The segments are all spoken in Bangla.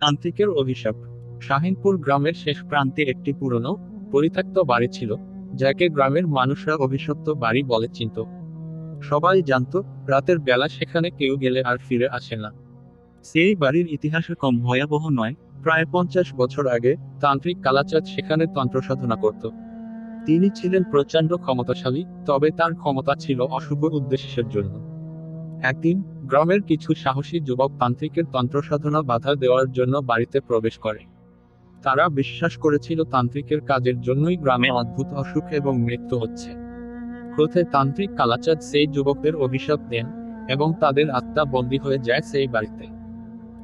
তান্ত্রিকের অভিশাপ। শাহিনপুর গ্রামের শেষ প্রান্তে একটি পুরনো, পরিত্যক্ত বাড়ি ছিল, যাকে গ্রামের মানুষরা অভিশপ্ত বাড়ি বলে চিনত। সবাই জানতো, রাতের বেলা সেখানে কেউ গেলে আর ফিরে আসে না। সেই বাড়ির ইতিহাসে কম ভয়াবহ নয়, প্রায় পঞ্চাশ বছর আগে তান্ত্রিক কালাচাঁদ সেখানে তন্ত্র সাধনা করত। তিনি ছিলেন প্রচণ্ড ক্ষমতাশালী, তবে তার ক্ষমতা ছিল অশুভ উদ্দেশ্যের জন্য। একদিন গ্রামের কিছু সাহসী যুবক তান্ত্রিকের তন্ত্র সাধনা বাধা দেওয়ার জন্য বাড়িতে প্রবেশ করে। তারা বিশ্বাস করেছিল তান্ত্রিকের কাজের জন্যই গ্রামে অদ্ভুত অসুখ এবং মৃত্যু হচ্ছে। ক্রোধে তান্ত্রিক কালাচাঁদ সেই যুবকদের অভিশাপ দেন এবং তাদের আত্মা বন্দী হয়ে যায় সেই বাড়িতে।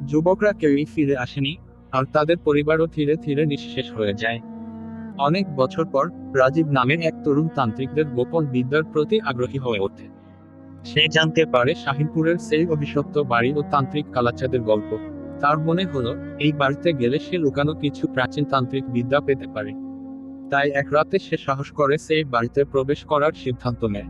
যুবকরা কেউই ফিরে আসেনি, আর তাদের পরিবারও ধীরে ধীরে নিঃশেষ হয়ে যায়। অনেক বছর পর রাজীব নামের এক তরুণ তান্ত্রিকদের গোপন বিদ্যার প্রতি আগ্রহী হয়ে ওঠে। সে জানতে পারে শাহিনপুরের সেই অভিশপ্ত বাড়ি ও তান্ত্রিক কালাচাঁদের গল্প। তার মনে হলো, এই বাড়িতে গেলে সে লুকানো কিছু প্রাচীন তান্ত্রিক বিদ্যা পেতে পারে। তাই এক রাতে সে সাহস করে সেই বাড়িতে প্রবেশ করার সিদ্ধান্ত নেয়।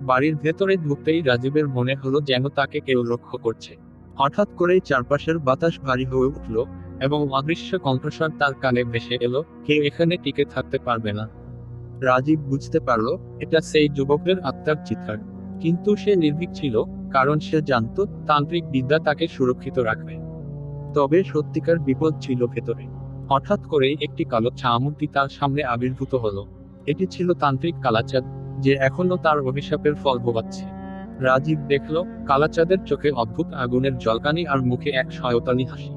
বাড়ির ভেতরে ঢুকতেই রাজীবের মনে হলো যেন তাকে কেউ লক্ষ্য করছে। হঠাৎ করেই চারপাশের বাতাস ভারী হয়ে উঠল এবং অদৃশ্য কণ্ঠস্বর তার কানে ভেসে এলো, কেউ এখানে টিকে থাকতে পারবে না। রাজীব বুঝতে পারল, এটা সেই যুবকদের আত্মার চিৎকার। কিন্তু সে নির্ভীক ছিল, কারণ সে জানত তান্ত্রিক বিদ্যা তাকে সুরক্ষিত রাখবে। তবে সত্যিকার বিপদ ছিল ভেতরে। হঠাৎ করেই একটি কালো ছামূর্তি তার সামনে আবির্ভূত হলো। এটি ছিল তান্ত্রিক কালাচাঁদ, যে এখনও তার অভিশাপের ফল ভোগাচ্ছে। রাজীব দেখল, কালাচাঁদের চোখে অদ্ভুত আগুনের জলকানি আর মুখে এক শয়তানি হাসি।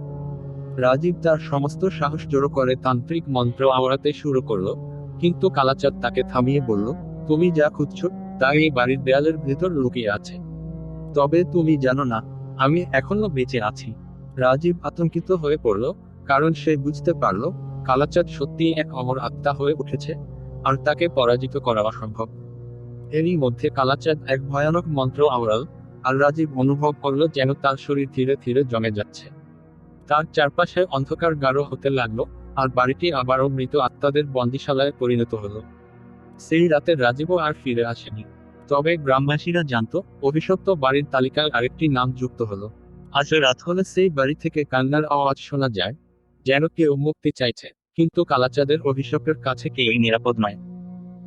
রাজীব তার সমস্ত সাহস জড়ো করে তান্ত্রিক মন্ত্র আওড়াতে শুরু করল, কিন্তু কালাচাঁদ তাকে থামিয়ে বলল, তুমি যা খুঁজছো তা এই বাড়ির দেয়ালের ভেতর লুকিয়ে আছে। তবে তুমি জানো না, আমি এখনও বেঁচে আছি। রাজীব আতঙ্কিত হয়ে পড়ল, কারণ সে বুঝতে পারল, কালাচাঁদ সত্যিই এক অমর আত্মা হয়ে উঠেছে, আর তাকে পরাজিত করা অসম্ভব। এরই মধ্যে কালাচাঁদ এক ভয়ানক মন্ত্র আওড়াল, আর রাজীব অনুভব করল যেন তার শরীর ধীরে ধীরে জমে যাচ্ছে। তার চারপাশে অন্ধকার গাঢ় হতে লাগল, আর বাড়িটি আবারও মৃত আত্মাদের বন্দিশালায় পরিণত হলো। সেই রাতে রাজীবও আর ফিরে আসেনি। তবে গ্রামবাসীরা জানতো, অভিশপ্ত বাড়ির তালিকায় আরেকটি নাম যুক্ত হলো। আজ রাত হলে সেই বাড়ি থেকে কান্নার আওয়াজ শোনা যায়, যেন কেউ মুক্তি চাইছে। কিন্তু কালাচাঁদের অভিশাপের কাছে কেউই নিরাপদ নয়।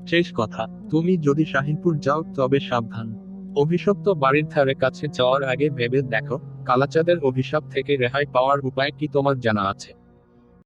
শেষ কথা, তুমি যদি শাহিনপুর যাও, তবে সাবধান। অভিশপ্ত বাড়ির ধারে কাছে যাওয়ার আগে ভেবে দেখো, কালাচাঁদের অভিশাপ থেকে রেহাই পাওয়ার উপায় কি তোমার জানা আছে?